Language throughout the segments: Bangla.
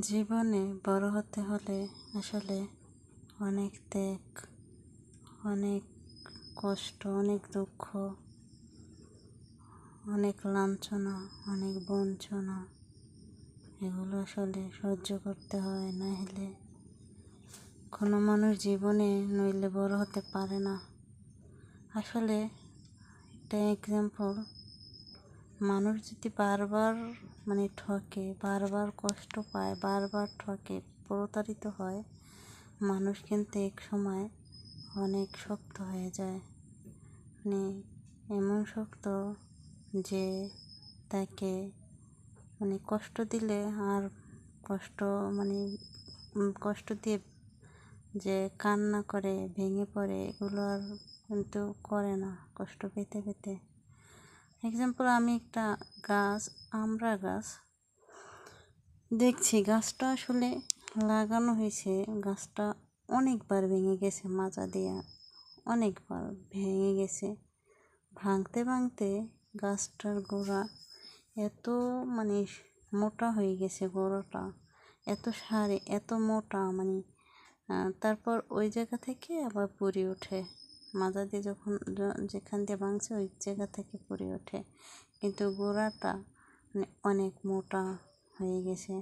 জীবনে বড় হতে হলে আসলে অনেক ত্যাগ, অনেক কষ্ট, অনেক দুঃখ, অনেক লাঞ্ছনা, অনেক বঞ্চনা, এগুলো আসলে সহ্য করতে হয়। না হলে কোনো মানুষ জীবনে নইলে বড় হতে পারে না। আসলে একটা এক্সাম্পল মানুষ যদি বারবার মানে ঠকে, বারবার কষ্ট পায়, বারবার ঠকে, প্রতারিত হয়, মানুষ কিন্তু এক সময় অনেক শক্ত হয়ে যায়। মানে এমন শক্ত যে তাকে মানে কষ্ট দিলে আর কষ্ট মানে কষ্ট দিয়ে যে কান্না করে, ভেঙে পড়ে, এগুলো আর কিন্তু করে না কষ্ট পেতে পেতে। এক্সাম্পল আমি একটা গাছ, আমরা গাছ দেখছি, গাছটা আসলে লাগানো হয়েছে। গাছটা অনেকবার ভেঙে গেছে, মাজা দিয়ে অনেকবার ভেঙে গেছে। ভাঙতে ভাঙতে গাছটার গোড়া এত মানে মোটা হয়ে গেছে গোড়াটা, এত সারে, এত মোটা মানে তারপর ওই জায়গা থেকে আবার পুরি ওঠে। মাজা দিয়ে যখন যেখান দিয়ে ভাঙছে, ওই জায়গা থেকে পড়ে ওঠে। কিন্তু গোড়াটা মানে অনেক মোটা হয়ে গেছে।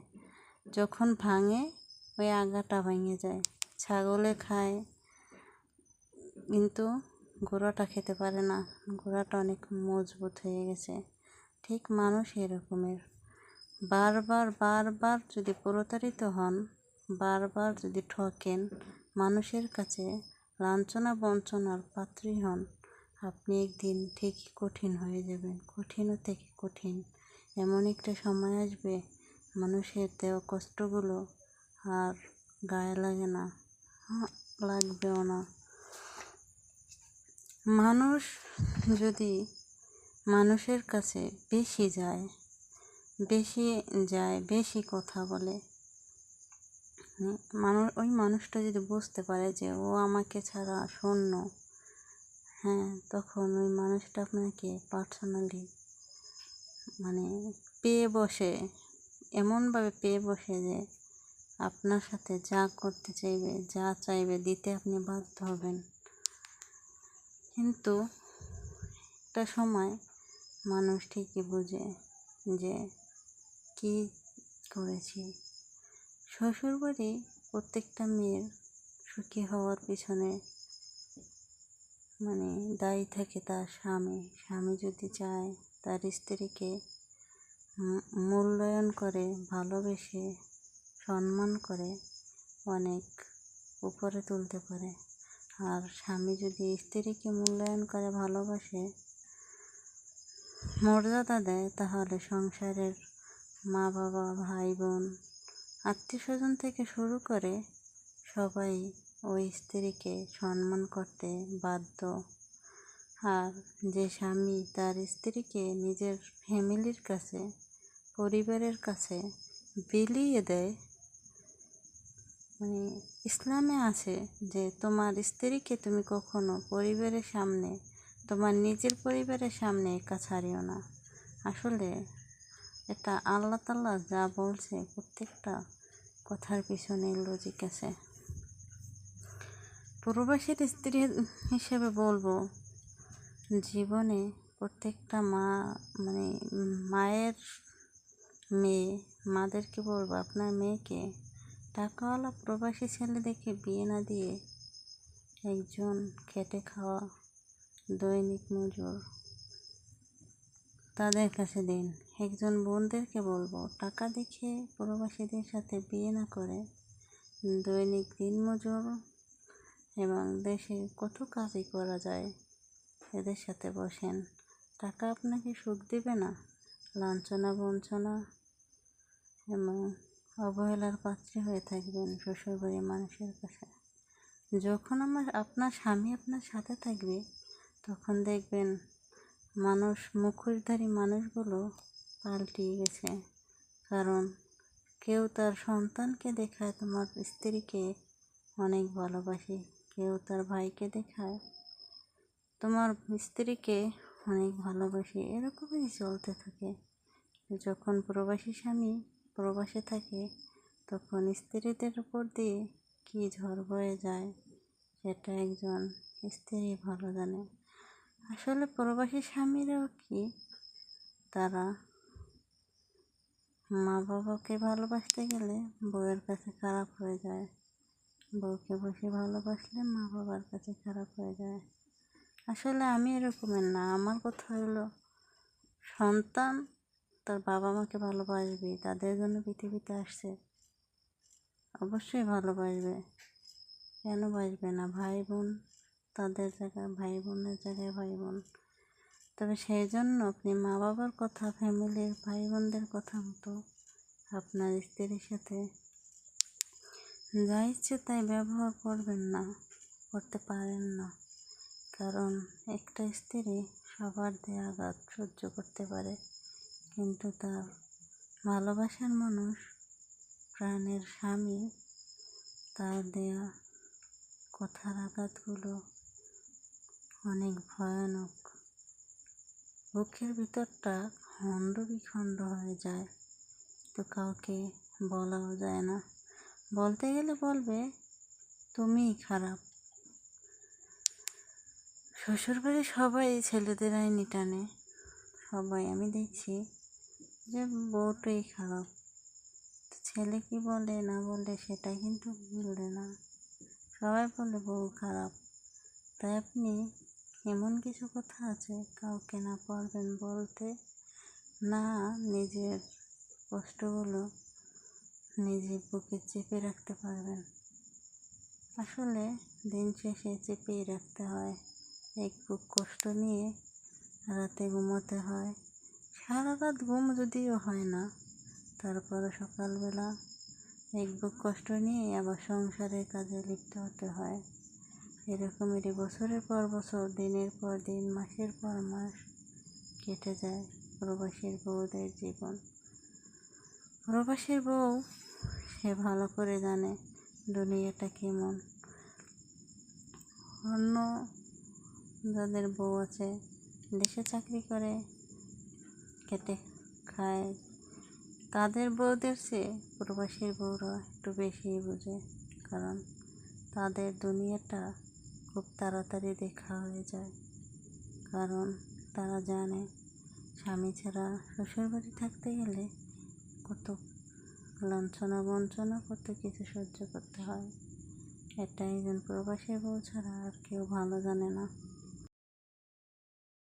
যখন ভাঙে, ওই আগাটা ভেঙে যায়। ছাগলে খায়, কিন্তু গোড়াটা খেতে পারে না। গোড়াটা অনেক মজবুত হয়ে গেছে। ঠিক মানুষ এরকমের। বারবার বারবার যদি প্রতারিত হন, বারবার যদি ঠকেন, মানুষের কাছে লাঞ্ছনা বঞ্চনার পাত্রী হন। আপনি একদিন ঠিকই কঠিন হয়ে যাবেন, কঠিনও থেকে কঠিন। এমন একটা সময় আসবে, মানুষের দেওয়া কষ্টগুলো আর গায়ে লাগে না লাগবেও না। মানুষ যদি মানুষের কাছে বেশি যায় বেশি যায়, বেশি কথা বলে মানুষ ওই মানুষটা যদি বুঝতে পারে যে ও আমাকে ছাড়া শূন্য হ্যাঁ তখন ওই মানুষটা আপনাকে পার্সোনালি মানে পেয়ে বসে, এমনভাবে পেয়ে বসে যে আপনার সাথে যা করতে চাইবে, যা চাইবে দিতে আপনি বাধ্য হবেন। কিন্তু একটা সময় মানুষ ঠিকই বোঝে যে কী করেছি। শ্বশুরবাড়ি প্রত্যেকটা মেয়ের সুখী হওয়ার পিছনে মানে দায়ী থাকে তার স্বামী। স্বামী যদি চায় তার স্ত্রীকে মূল্যায়ন করে, ভালোবেসে, সম্মান করে অনেক উপরে তুলতে পারে। আর স্বামী যদি স্ত্রীকে মূল্যায়ন করে, ভালোবাসে, মর্যাদা দেয়, তাহলে সংসারের মা বাবা ভাই বোন আত্মীয় স্বজন থেকে শুরু করে সবাই ওই স্ত্রীকে সম্মান করতে বাধ্য। আর যে স্বামী তার স্ত্রীকে নিজের ফ্যামিলির কাছে, পরিবারের কাছে বিলিয়ে দেয় মানে ইসলামে আছে যে তোমার স্ত্রীকে তুমি কখনো পরিবারের সামনে, তোমার নিজের পরিবারের সামনে একা ছাড়িও না। আসলে এটা আল্লাহ তাল্লাহ যা বলছে প্রত্যেকটা কথার পিছনে লজিক আছে। প্রবাসীর স্ত্রী হিসেবে বলব, জীবনে প্রত্যেকটা মা মানে মায়ের মেয়ে, মাদেরকে বলব, আপনার মেয়েকে টাকাওয়ালা প্রবাসী ছেলে দেখে বিয়ে না দিয়ে একজন খেটে খাওয়া দৈনিক মজুর তাদের কাছে দিন। একজন বোনদেরকে বলব, টাকা দেখে প্রবাসীদের সাথে বিয়ে না করে দৈনিক দিনমজুর এবং দেশে কত কাজই করা যায় এদের সাথে বসেন। টাকা আপনাকে সুখ দেবে না, লাঞ্ছনা বঞ্চনা এবং অবহেলার পাত্রী হয়ে থাকবেন শ্বশুরবাড়ির মানুষের কাছে। যখন আমার আপনার স্বামী আপনার সাথে থাকবে, তখন দেখবেন মানুষ মুখোশধারী মানুষগুলো পাল্টিয়ে গেছে। কারণ কেউ তার সন্তানকে দেখায়, তোমার স্ত্রীকে অনেক ভালোবাসে। কেউ তার ভাইকে দেখায়, তোমার স্ত্রীকে অনেক ভালোবাসে। এরকমই চলতে থাকে। যখন প্রবাসী স্বামী প্রবাসে থাকে, তখন স্ত্রীদের উপর দিয়ে কী ঝড় বয়ে যায়, সেটা একজন স্ত্রী ভালো জানে। আসলে প্রবাসী স্বামীরাও কি? তারা মা বাবাকে ভালোবাসতে গেলে বউয়ের কাছে খারাপ হয়ে যায়। বউকে বসে ভালোবাসলে মা বাবার কাছে খারাপ হয়ে যায়। আসলে আমি এরকমের না। আমার কথা হলো সন্তান তার বাবা মাকে ভালোবাসবে, তাদের জন্য পৃথিবীতে আসছে, অবশ্যই ভালোবাসবে। কেন বাসবে না? ভাই বোন তাদের জায়গায়, ভাই বোনের জায়গায় ভাই বোন। তবে সেই জন্য আপনি মা বাবার কথা, ফ্যামিলির ভাই বোনদের কথা মতো আপনার স্ত্রীর সাথে যা ইচ্ছে তাই ব্যবহার করবেন না, করতে পারেন না। কারণ একটা স্ত্রী সবার দিয়ে আঘাত সহ্য করতে পারে, কিন্তু তার ভালোবাসার মানুষ, প্রাণের স্বামী, তার দেয়া কথার আঘাতগুলো অনেক ভয়ানক। বুকের ভিতরটা খণ্ড বিখণ্ড হয়ে যায়। তো কাউকে বলাও যায় না। বলতে গেলে বলবে, তুমিই খারাপ। শ্বশুরবাড়ি সবাই ছেলেদের আইনি টানে। সবাই, আমি দেখছি যে বউটাই খারাপ। ছেলে কি বলে, না বলে, সেটা কিন্তু বলে না। সবাই বলে, বউ খারাপ। তাই আপনি এমন কিছু কথা আছে কাউকে না পারবেন বলতে, না নিজের কষ্টগুলো নিজের বুকে চেপে রাখতে পারবেন। আসলে দিন শেষে চেপেই রাখতে হয়। এক বুক কষ্ট নিয়ে রাতে ঘুমোতে হয়। সারা রাত ঘুম যদিও হয় না তারপরে সকালবেলা এক বুক কষ্ট নিয়ে আবার সংসারের কাজে লিপ্ত হতে হয়। এরকমেরই বছরের পর বছর, দিনের পর দিন, মাসের পর মাস কেটে যায় প্রবাসীর বউদের জীবন। প্রবাসীর বউ সে ভালো করে জানে দুনিয়াটা কেমন। অন্য যাদের বউ আছে, দেশে চাকরি করে, খেটে খায়, তাদের বউদের চেয়ে প্রবাসীর বউরা একটু বেশিই বোঝে, কারণ তাদের দুনিয়াটা খুব তাড়াতাড়ি দেখা হয়ে যায়। কারণ তারা জানে, স্বামী ছাড়া শ্বশুরবাড়ি থাকতে গেলে কত লাঞ্ছনা বঞ্চনা, কত কিছু সহ্য করতে হয়। এটা একজন প্রবাসী বউ ছাড়া আর কেউ ভালো জানে না।